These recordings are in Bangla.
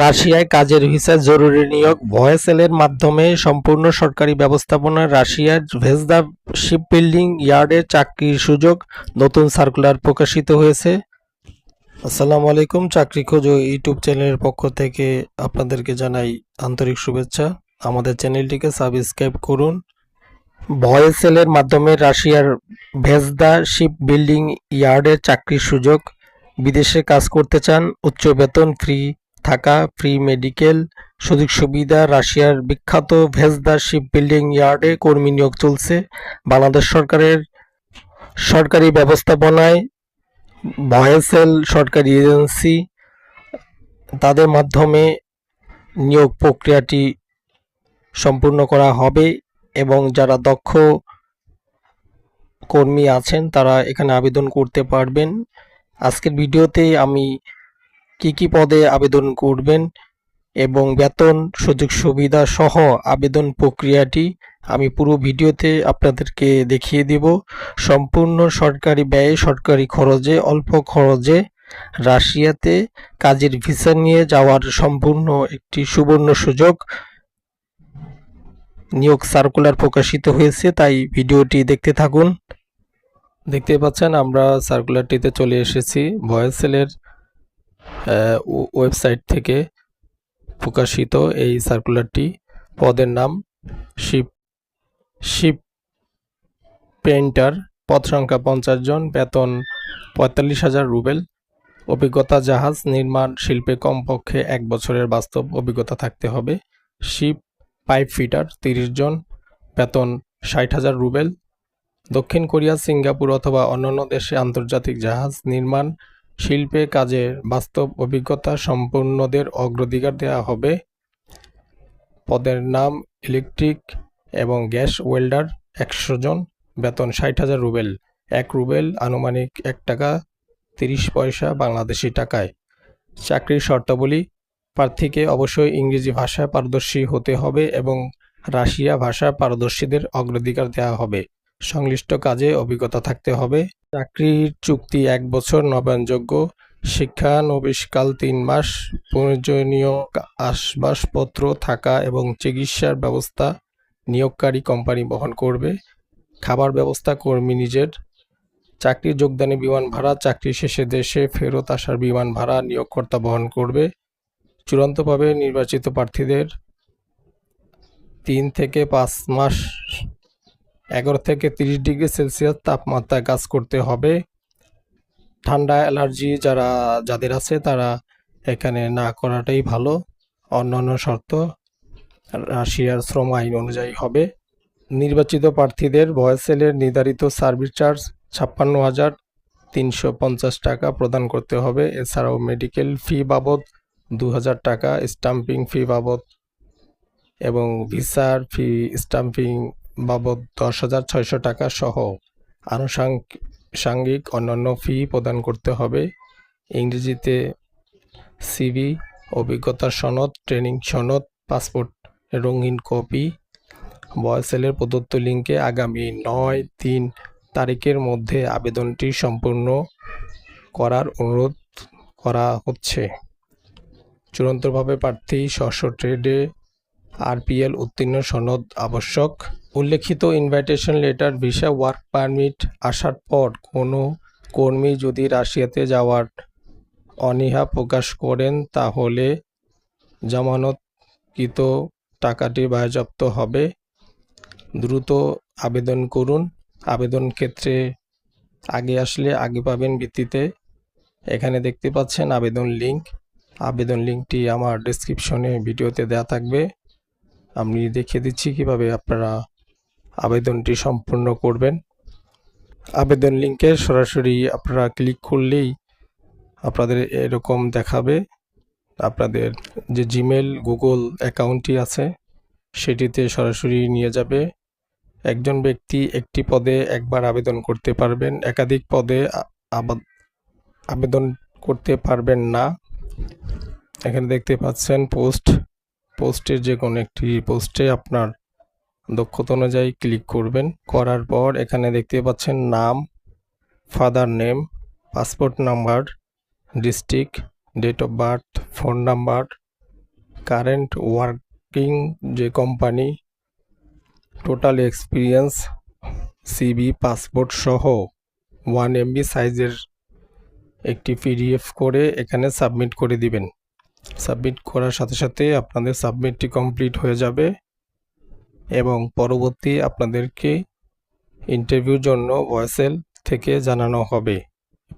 রাশিয়ায় কাজের ভিসা জরুরি নিয়োগ, ভয়েসেলের মাধ্যমে সম্পূর্ণ সরকারি ব্যবস্থাপনা, রাশিয়ার ভেজদা শিপবিল্ডিং ইয়ার্ডে চাকরির সুযোগ, নতুন সার্কুলার প্রকাশিত হয়েছে। আসসালামু আলাইকুম, চাকরি খোঁজো ইউটিউব চ্যানেলের পক্ষ থেকে আপনাদেরকে জানাই আন্তরিক শুভেচ্ছা। আমাদের চ্যানেলটিকে সাবস্ক্রাইব করুন। ভয়েসেলের মাধ্যমে রাশিয়ার ভেজদা শিপ বিল্ডিং ইয়ার্ডে চাকরির সুযোগ, বিদেশে কাজ করতে চান, উচ্চ বেতন, ফ্রি থাকা ফ্রি মেডিকেল সুযোগ সুবিধা, রাশিয়ার বিখ্যাত ভেজদা শিপ বিল্ডিং ইয়ার্ডে কর্মী নিয়োগ চলছে। বাংলাদেশ সরকারের সরকারি ব্যবস্থাপনায় ভয়েসেল সরকারি এজেন্সি তাদের মাধ্যমে নিয়োগ প্রক্রিয়াটি সম্পূর্ণ করা হবে এবং যারা দক্ষ কর্মী আছেন তারা এখানে আবেদন করতে পারবেন। আজকের ভিডিওতে আমি কি কি পদে আবেদন করবেন এবং বেতন, সুযোগ সুবিধা সহ আবেদন প্রক্রিয়াটি আমি পুরো ভিডিওতে আপনাদেরকে দেখিয়ে দেব। সম্পূর্ণ সরকারি ব্যয়ে, সরকারি খরচে, অল্প খরচে রাশিয়াতে কাজের ভিসা নিয়ে যাওয়ার সম্পূর্ণ একটি সুবর্ণ সুযোগ নিয়োগ সার্কুলার প্রকাশিত হয়েছে, তাই ভিডিওটি দেখতে থাকুন। দেখতে পাচ্ছেন, আমরা সার্কুলারটিতে চলে এসেছি। ভয়েস ভয়েসেলের ওয়েবসাইট থেকে প্রকাশিত এই সার্কুলারটি পদের নাম শিপ শিপ পেইন্টার পদ সংখ্যা পঞ্চাশ জন, বেতন পঁয়তাল্লিশ হাজার রুবেল। অভিজ্ঞতা জাহাজ, নির্মাণ শিল্পে কমপক্ষে এক বছরের বাস্তব অভিজ্ঞতা থাকতে হবে। শিপ পাইপ ফিটার তিরিশ জন, বেতন ষাট হাজার রুবেল। দক্ষিণ কোরিয়া, সিঙ্গাপুর অথবা অন্যান্য দেশে আন্তর্জাতিক জাহাজ, নির্মাণ শিল্পে কাজের বাস্তব অভিজ্ঞতা সম্পূর্ণদের অগ্রাধিকার দেওয়া হবে। পদের নাম ইলেকট্রিক এবং গ্যাস ওয়েল্ডার একশো জন, বেতন ষাট হাজার রুবেল। এক রুবেল আনুমানিক এক টাকা তিরিশ পয়সা বাংলাদেশি টাকায়। চাকরির শর্তাবলী, প্রার্থীকে অবশ্যই ইংরেজি ভাষায় পারদর্শী হতে হবে এবং রাশিয়া ভাষা পারদর্শীদের অগ্রাধিকার দেওয়া হবে। সংশ্লিষ্ট কাজে অভিজ্ঞতা থাকতে হবে। চাকরির চুক্তি এক বছর নবায়নযোগ্য, শিক্ষা নবিশকাল তিন মাস, প্রয়োজনীয় আসবাসপত্র থাকা এবং চিকিৎসার ব্যবস্থা নিয়োগকারী কোম্পানি বহন করবে, খাবার ব্যবস্থা কর্মী নিজের চাকরি যোগদানে বিমান ভাড়া চাকরি শেষে দেশে ফেরত আসার বিমান ভাড়া নিয়োগকর্তা বহন করবে, চূড়ান্তভাবে নির্বাচিত প্রার্থীদের তিন থেকে পাঁচ মাস এগারো থেকে তিরিশ ডিগ্রি সেলসিয়াস তাপমাত্রায় কাজ করতে হবে। ঠান্ডা, অ্যালার্জি যারা, যাদের আছে তারা এখানে না করাটাই ভালো। অন্যান্য শর্ত, রাশিয়ার শ্রম আইন অনুযায়ী হবে। নির্বাচিত প্রার্থীদের ভয়েসেলের নির্ধারিত সার্ভিস চার্জ ছাপ্পান্ন হাজার তিনশো পঞ্চাশ টাকা প্রদান করতে হবে। এছাড়াও মেডিকেল ফি বাবদ দু হাজার টাকা, স্টাম্পিং ফি বাবদ এবং ভিসার ফি, স্টাম্পিং বাবদ দশ হাজার ছয়শো টাকা সহ আনুষাঙ্গিক অন্যান্য ফি প্রদান করতে হবে। ইংরেজিতে সিভি, অভিজ্ঞতা সনদ, ট্রেনিং সনদ, পাসপোর্ট রঙিন কপি, বয়সেলের প্রদত্ত লিঙ্কে আগামী নয় তিন তারিখের মধ্যে আবেদনটি সম্পূর্ণ করার অনুরোধ করা হচ্ছে। চূড়ান্তভাবে প্রার্থী স্ব ট্রেডে আরপিএল উত্তীর্ণ সনদ আবশ্যক। উল্লেখিত invitation letter visa work permit আসার পর কোনো কর্মী যদি রাশিয়াতে যাওয়ার অনীহা প্রকাশ করেন, তাহলে জামানতকৃত টাকাটি বাজেয়াপ্ত হবে। দ্রুত আবেদন করুন। আবেদন ক্ষেত্রে আগে আসলে আগে পাবেন ভিত্তিতে। এখানে দেখতে পাচ্ছেন আবেদন লিংক আবেদন লিঙ্কটি আমার ডেসক্রিপশনে ভিডিওতে দেওয়া থাকবে। আমি দেখিয়ে দিচ্ছি কীভাবে আপনারা আবেদনটি সম্পূর্ণ করবেন। আবেদন লিঙ্কে সরাসরি আপনারা ক্লিক করলেই আপনাদের এরকম দেখাবে। আপনাদের যে জিমেল, গুগল অ্যাকাউন্টটি আছে, সেটিতে সরাসরি নিয়ে যাবে। একজন ব্যক্তি একটি পদে একবার আবেদন করতে পারবেন, একাধিক পদে আবেদন করতে পারবেন না। এখানে দেখতে পাচ্ছেন পোস্ট। পোস্টের যে কোনো একটি পোস্টে আপনার দক্ষতা অনুযায়ী ক্লিক করবেন। করার পর এখানে দেখতে পাচ্ছেন নাম father name passport number district date of birth phone number current working যে company total experience CV passport সহ ওয়ান এমবি সাইজের একটি পিডিএফ করে এখানে সাবমিট করে দিবেন। সাবমিট করার সাথে সাথে আপনাদের সাবমিটটি কমপ্লিট হয়ে যাবে। এবং পরবর্তী আপনাদেরকে ইন্টারভিউর জন্য ভয়েসেল থেকে জানানো হবে।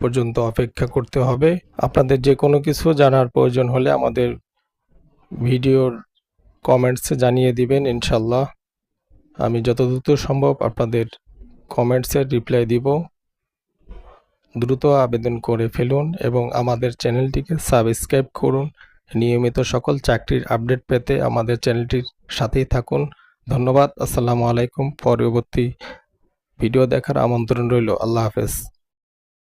পর্যন্ত অপেক্ষা করতে হবে। আপনাদের যে কোনো কিছু জানার প্রয়োজন হলে আমাদের ভিডিওর কমেন্টসে জানিয়ে দিবেন ইনশাল্লাহ আমি যত দ্রুত সম্ভব আপনাদের কমেন্টসের রিপ্লাই দিব। দ্রুত আবেদন করে ফেলুন এবং আমাদের চ্যানেলটিকে সাবস্ক্রাইব করুন। নিয়মিত সকল চাকরির আপডেট পেতে আমাদের চ্যানেলটির সাথেই থাকুন। ধন্যবাদ আসসালামু আলাইকুম। পরবর্তী ভিডিও দেখার আমন্ত্রণ রইল। আল্লাহ হাফেজ।